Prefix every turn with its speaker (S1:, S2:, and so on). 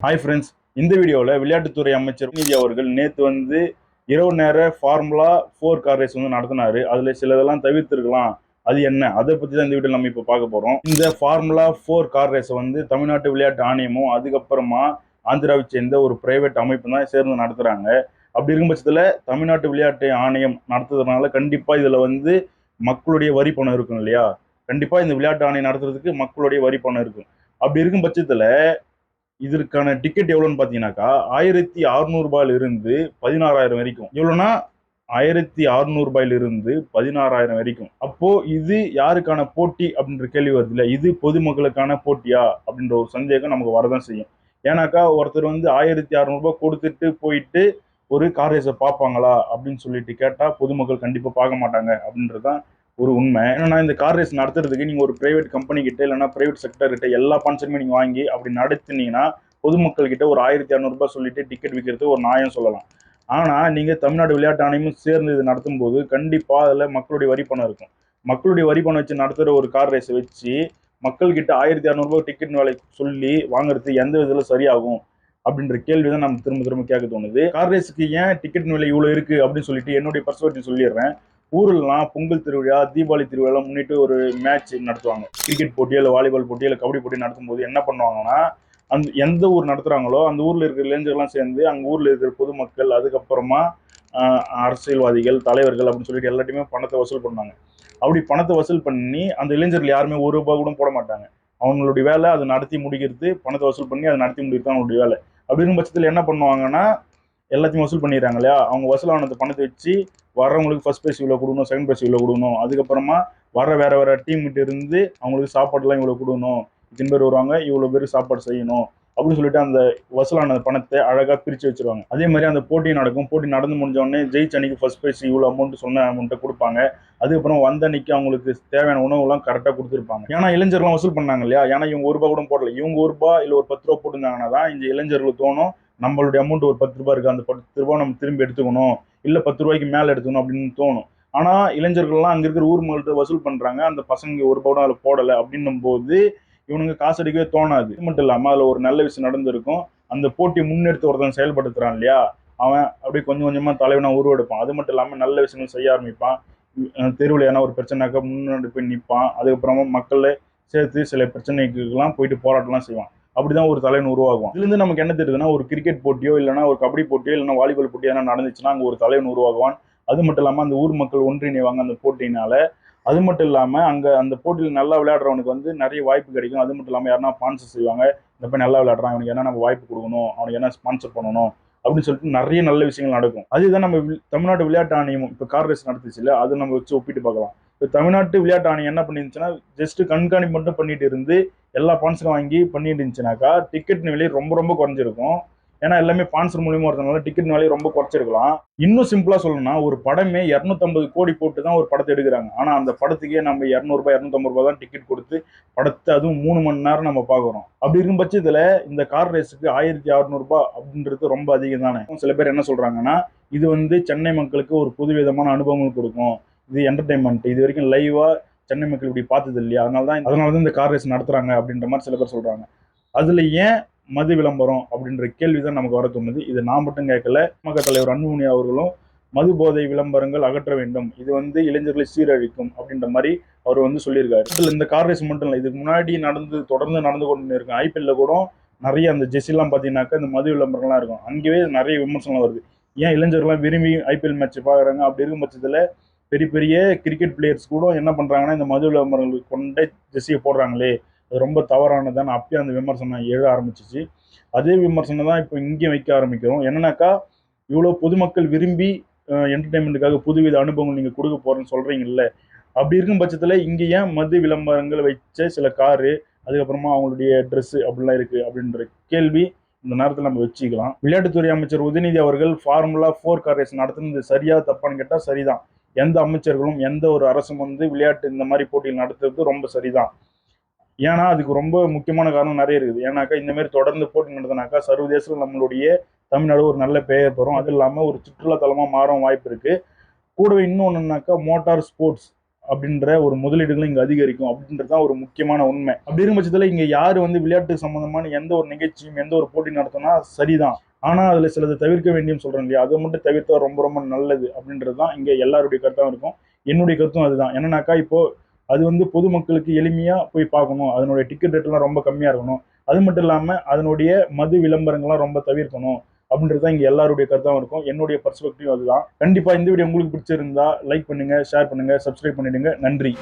S1: Hi friends இந்த வீடியோவில் விளையாட்டுத்துறை அமைச்சர் நீதி அவர்கள் நேற்று வந்து இரவு நேர ஃபார்முலா ஃபோர் கார் ரேஸ் வந்து நடத்தினாரு. அதில் சிலதெல்லாம் தவிர்த்துருக்கலாம். அது என்ன? அதை பற்றி தான் இந்த வீடியோ நம்ம இப்போ பார்க்க போகிறோம் இந்த ஃபார்முலா ஃபோர் கார் ரேஸை வந்து தமிழ்நாட்டு விளையாட்டு ஆணையமும் அதுக்கப்புறமா ஆந்திராவை சேர்ந்த ஒரு பிரைவேட் அமைப்பு தான் சேர்ந்து நடத்துகிறாங்க அப்படி இருக்கும் பட்சத்தில் தமிழ்நாட்டு விளையாட்டு ஆணையம் நடத்துறதுனால கண்டிப்பாக இதில் வந்து மக்களுடைய வரி பணம் இருக்கும் இல்லையா? கண்டிப்பாக இந்த விளையாட்டு ஆணையம் நடத்துறதுக்கு மக்களுடைய வரி பணம் இருக்கும். அப்படி இருக்கும் பட்சத்தில் இதற்கான டிக்கெட் எவ்வளோன்னு பார்த்தீங்கன்னாக்கா ஆயிரத்தி அறுநூறுபாயிலிருந்து பதினாறாயிரம் வரைக்கும். எவ்வளோன்னா ஆயிரத்தி அறுநூறுபாயிலிருந்து பதினாறாயிரம் வரைக்கும். அப்போ இது யாருக்கான போட்டி அப்படின்ற கேள்வி வருது இல்லை இது பொதுமக்களுக்கான போட்டியா? அப்படின்ற ஒரு சந்தேகம் நமக்கு வரதான் செய்யும். ஏன்னாக்கா ஒருத்தர் வந்து ஆயிரத்தி அறுநூறுபா கொடுத்துட்டு போயிட்டு ஒரு கார் ரேஸை பார்ப்பாங்களா? அப்படின்னு சொல்லிட்டு கேட்டால் பொதுமக்கள் கண்டிப்பாக பார்க்க மாட்டாங்க அப்படின்றதான் ஒரு உண்மை. ஏன்னா இந்த கார் ரேஸ் நடத்துறதுக்கு நீங்கள் ஒரு பிரைவேட் கம்பெனி கிட்ட இல்லைன்னா பிரைவேட் செக்டர் கிட்ட எல்லா ஸ்பான்சருமே நீங்கள் வாங்கி அப்படி நடத்துனீங்கன்னா பொதுமக்கள் கிட்ட ஒரு ஆயிரத்தி இரநூறுபா சொல்லிட்டு டிக்கெட் விற்கிறது ஒரு நியாயம் சொல்லலாம். ஆனால் நீங்கள் தமிழ்நாடு விளையாட்டு ஆணையமும் சேர்ந்து இது நடத்தும் போது கண்டிப்பாக அதில் மக்களுடைய வரி பணம் இருக்கும். மக்களுடைய வரி பணம் வச்சு நடத்துகிற ஒரு கார் ரேஸை வச்சு மக்கள்கிட்ட ஆயிரத்தி இரநூறுபா டிக்கெட் வேலை சொல்லி வாங்குறது எந்த விதத்தில் சரியாகும்? அப்படின்ற கேள்வி தான் நம்ம திரும்ப திரும்ப கேட்க தோணுது. கார் ரேஸுக்கு ஏன் டிக்கெட் விலை இவ்வளோ இருக்குது அப்படின்னு சொல்லிட்டு என்னுடைய பர்ஸ்பெக்டிவ் சொல்லிடுறேன். ஊர்லலாம் பொங்கல் திருவிழா தீபாவளி திருவிழா முன்னிட்டு ஒரு மேட்ச் நடத்துவாங்க. கிரிக்கெட் போட்டி இல்லை வாலிபால் போட்டி இல்லை கபடி போட்டி நடத்தும் போது என்ன பண்ணுவாங்கன்னா அந்த எந்த ஊர் நடத்துகிறாங்களோ அந்த ஊரில் இருக்கிற இளைஞர்கள்லாம் சேர்ந்து அங்கே ஊரில் இருக்கிற பொதுமக்கள் அதுக்கப்புறமா அரசியல்வாதிகள் தலைவர்கள் அப்படின்னு சொல்லிட்டு எல்லாத்தையுமே பணத்தை வசூல் பண்ணாங்க அப்படி பணத்தை வசூல் பண்ணி அந்த இளைஞர்கள் யாருமே ஒரு ரூபாய் கூட போட மாட்டாங்க. அவங்களுடைய வேலை அதை நடத்தி முடிக்கிறது பணத்தை வசூல் பண்ணி அதை நடத்தி முடிக்கிறது அவங்களுடைய வேலை. அப்படிங்கிற பட்சத்தில் என்ன பண்ணுவாங்கன்னா எல்லாத்தையும் வசூல் பண்ணிடுறாங்க இல்லையா? அவங்க வசூலானது பணத்தை வச்சு வர்றவங்களுக்கு ஃபர்ஸ்ட் ப்ரைஸ் இவ்வளோ கொடுக்கணும் செகண்ட் ப்ரைஸ் இவ்வளோ கொடுக்கணும். அதுக்கப்புறமா வர வேற வேற டீம் கிட்ட இருந்து அவங்களுக்கு சாப்பாடுலாம் இவ்வளோ கொடுக்கணும். இத்தனை பேர் வருவாங்க இவ்வளோ பேர் சாப்பாடு செய்யணும் அப்படின்னு சொல்லிட்டு அந்த வசூலான பணத்தை அழகாக பிரித்து வச்சிருவாங்க. அதே மாதிரி அந்த போட்டி நடக்கும். போட்டி நடந்து முடிஞ்சோடனே ஜெயிச்ச அன்னைக்கு ஃபர்ஸ்ட் ப்ரைஸ் இவ்வளோ அமௌண்ட் சொன்ன அமௌண்ட்டை கொடுப்பாங்க. அதுக்கப்புறம் வந்த அன்னைக்கு அவங்களுக்கு தேவையான உணவுலாம் கரெக்டாக கொடுத்துருப்பாங்க. ஏன்னா இளைஞர்லாம் வசூல் பண்ணாங்க இல்லையா? ஏன்னா இவங்க ஒரு ரூபா கூட போடல. இவங்க ஒரு ரூபா இல்லை ஒரு பத்து ரூபா போட்டிருந்தாங்கன்னா தான் இந்த இளைஞர்களுக்கு தோணும் நம்மளுடைய அமௌண்ட் ஒரு பத்து ரூபா இருக்குது அந்த பத்து ரூபா நம்ம திரும்பி எடுத்துக்கணும். இல்லை பத்து ரூபாய்க்கு மேலே எடுத்துக்கணும் அப்படின்னு தோணும். ஆனால் இளைஞர்கள்லாம் அங்கே இருக்கிற ஊர் மக்கள்கிட்ட வசூல் பண்ணுறாங்க அந்த பசங்க ஒரு பவுடம் அதில் போடலை அப்படின்னும் போது இவனுங்க காசு அடிக்கவே தோணாது. இது மட்டும் இல்லாமல் அதில் ஒரு நல்ல விஷயம் நடந்திருக்கும். அந்த போட்டி முன்னெடுத்து ஒருத்தன் செயல்படுத்துறான் இல்லையா? அவன் அப்படியே கொஞ்சம் கொஞ்சமாக தலைவனாக உருவெடுப்பான். அது மட்டும் இல்லாமல் நல்ல விஷயங்கள் செய்ய ஆரம்பிப்பான். தெருவில் ஏன்னா ஒரு பிரச்சனைக்கா முன்னாடி போய் நிற்பான் அதுக்கப்புறமா மக்களை சேர்த்து சில பிரச்சனைக்குலாம் போயிட்டு போராட்டம்லாம் செய்வான். அப்படிதான் ஒரு தலைவன் உருவாகுவான். இதுலேருந்து நமக்கு என்ன தெரியுதுன்னா ஒரு கிரிக்கெட் போட்டியோ இல்லைன்னா ஒரு கபடி போட்டியோ இல்லைன்னா வாலிபால் போட்டியோ எதனா நடந்துச்சுன்னா அங்கே ஒரு தலைவன் உருவாகுவான். அது மட்டும் இல்லாமல் அந்த ஊர் மக்கள் ஒன்றிணைவாங்க அந்த போட்டியினால. அது மட்டும் இல்லாமல் அங்கே அந்த போட்டியில் நல்லா விளையாடுறவனுக்கு வந்து நிறைய வாய்ப்பு கிடைக்கும். அது மட்டும் இல்லாமல் யாருன்னா ஸ்பான்சர் செய்வாங்க. இந்த பையன் நல்லா விளையாடுறான் அவனுக்கு என்ன நம்ம வாய்ப்பு கொடுக்கணும் அவனுக்கு என்ன ஸ்பான்சர் பண்ணணும் அப்படின்னு சொல்லிட்டு நிறைய நல்ல விஷயங்கள் நடக்கும். அதுதான் நம்ம தமிழ்நாட்டு தமிழ்நாடு விளையாட்டு ஆணையம் இப்போ கார் ரேஸ் நடத்துச்சு இல்லை அதை நம்ம வச்சு ஒப்பிட்டு பார்க்கலாம். இப்போ தமிழ்நாட்டு விளையாட்டு ஆணையம் என்ன பண்ணிருந்துச்சுன்னா ஜஸ்ட் கண்காணிப்பு மட்டும் பண்ணிட்டு இருந்து எல்லா பான்ஸரும் வாங்கி பண்ணிட்டு இருந்துச்சுனாக்கா டிக்கெட் விலை ரொம்ப ரொம்ப குறைஞ்சிருக்கும். ஏன்னா எல்லாமே பான்சர் மூலியமா இருந்ததுனால டிக்கெட் விலையை ரொம்ப குறைச்சிருக்கலாம். இன்னும் சிம்பிளா சொல்லணும்னா ஒரு படமே இரநூத்தம்பது கோடி போட்டு தான் ஒரு படத்தை எடுக்கிறாங்க. ஆனா அந்த படத்துக்கே நம்ம இரநூறுபா இரநூத்தம்பது ரூபாய் தான் டிக்கெட் கொடுத்து படத்தை அதுவும் மூணு மணி நேரம் நம்ம பார்க்குறோம். அப்படி இருக்கும் பட்சத்துல இந்த கார் ரேஸுக்கு ஆயிரத்தி அறுநூறுபா அப்படின்றது ரொம்ப அதிகம் தானே? சில பேர் என்ன சொல்றாங்கன்னா இது வந்து சென்னை மக்களுக்கு ஒரு புதுவிதமான அனுபவங்கள் கொடுக்கும். இது என்டர்டைன்மெண்ட் இது வரைக்கும் லைவா சென்னை மக்கள் இப்படி பார்த்தது இல்லையா? அதனால தான் அதனால தான் இந்த கார் ரேஸ் நடத்துறாங்க அப்படின்ற மாதிரி சில பேர் சொல்றாங்க. அதுல ஏன் மது விளம்பரம் அப்படின்ற கேள்வி தான் நமக்கு வர தோணுது. இது நான் மட்டும் கேட்கல. மக்கள் தலைவர் அன்புமணி அவர்களும் மது போதை விளம்பரங்கள் அகற்ற வேண்டும். இது வந்து இளைஞர்களை சீரழிக்கும் அப்படின்ற மாதிரி அவர் வந்து சொல்லியிருக்காரு. இதுல இந்த கார் ரேஸ் மட்டும் இல்லை இதுக்கு முன்னாடி நடந்து தொடர்ந்து நடந்து கொண்டு இருக்கும் ஐபிஎல்ல கூட நிறைய அந்த ஜெஸ்ஸிலாம் பார்த்தீங்கன்னாக்கா இந்த மது விளம்பரம்லாம் இருக்கும். அங்கேயே நிறைய விமர்சனம் வருது. ஏன் இளைஞர்கள்லாம் விரும்பி ஐபிஎல் மேட்ச் பார்க்குறாங்க அப்படி இருக்கும் பட்சத்தில் பெரிய பெரிய கிரிக்கெட் பிளேயர்ஸ் கூட என்ன பண்ணுறாங்கன்னா இந்த மது விளம்பரங்களுக்கு கொண்டே ஜெர்சியை போடுறாங்களே. அது ரொம்ப தவறானதுன்னு அப்பயே அந்த விமர்சனம் எழ ஆரம்பிச்சிச்சு. அதே விமர்சனம் தான் இப்போ இங்கே வைக்க ஆரம்பிக்கிறோம். என்னன்னாக்கா இவ்வளோ பொதுமக்கள் விரும்பி என்டர்டைன்மெண்ட்டுக்காக புதுவித அனுபவங்கள் நீங்கள் கொடுக்க போகிறேன்னு சொல்கிறீங்கல்ல அப்படி இருக்கும் பட்சத்தில் இங்கே ஏன் மது விளம்பரங்கள் வச்ச சில காரு அதுக்கப்புறமா அவங்களுடைய ட்ரெஸ்ஸு அப்படிலாம் இருக்குது அப்படின்ற கேள்வி இந்த நேரத்தில் நம்ம வச்சுக்கலாம். விளையாட்டுத்துறை அமைச்சர் உதயநிதி அவர்கள் ஃபார்முலா ஃபோர் கார் ரேஸ் நடத்துனது சரியா தப்பான்னு கேட்டால் சரிதான். எந்த அமைச்சர்களும் எந்த ஒரு அரசும் வந்து விளையாட்டு இந்த மாதிரி போட்டியில் நடத்துறது ரொம்ப சரிதான். ஏன்னா அதுக்கு ரொம்ப முக்கியமான காரணம் நிறைய இருக்குது. ஏன்னாக்கா இந்த மாதிரி தொடர்ந்து போட்டி நடத்தினாக்கா சர்வதேசத்தில் நம்மளுடைய தமிழ்நாடு ஒரு நல்ல பெயர் பெறும். அது இல்லாமல் ஒரு சுற்றுலாத்தலமாக மாறும் வாய்ப்பு இருக்குது கூடவே இன்னொன்றுனாக்கா மோட்டார் ஸ்போர்ட்ஸ் அப்படின்ற ஒரு முதலீடுகளும் இங்கே அதிகரிக்கும் அப்படின்றது தான் ஒரு முக்கியமான உண்மை. அப்படி இருக்கும் இங்கே யார் வந்து விளையாட்டு சம்மந்தமான எந்த ஒரு நிகழ்ச்சியும் எந்த ஒரு போட்டி நடத்தினா சரிதான். ஆனால் அதில் சிலது தவிர்க்க வேண்டியும் சொல்கிறேன் இல்லையா? அதை மட்டும் தவிர்த்தா ரொம்ப ரொம்ப நல்லது அப்படின்றது தான் இங்கே எல்லாருடைய கருத்தாகவும் இருக்கும். என்னுடைய கருத்தும் அதுதான். என்னன்னாக்கா இப்போது அது வந்து பொதுமக்களுக்கு எளிமையாக போய் பார்க்கணும். அதனுடைய டிக்கெட் ரேட்லாம் ரொம்ப கம்மியாக இருக்கணும். அது மட்டும் இல்லாமல் அதனுடைய மது விளம்பரங்கள்லாம் ரொம்ப தவிர்க்கணும் அப்படின்றது தான் இங்கே எல்லாருடைய கருத்தாகவும் இருக்கும். என்னுடைய பர்ஸ்பெக்டிவ் அதுதான். கண்டிப்பாக இந்த வீடியோ உங்களுக்கு பிடிச்சிருந்தா லைக் பண்ணுங்கள் ஷேர் பண்ணுங்கள் சப்ஸ்கிரைப் பண்ணிடுங்க. நன்றி.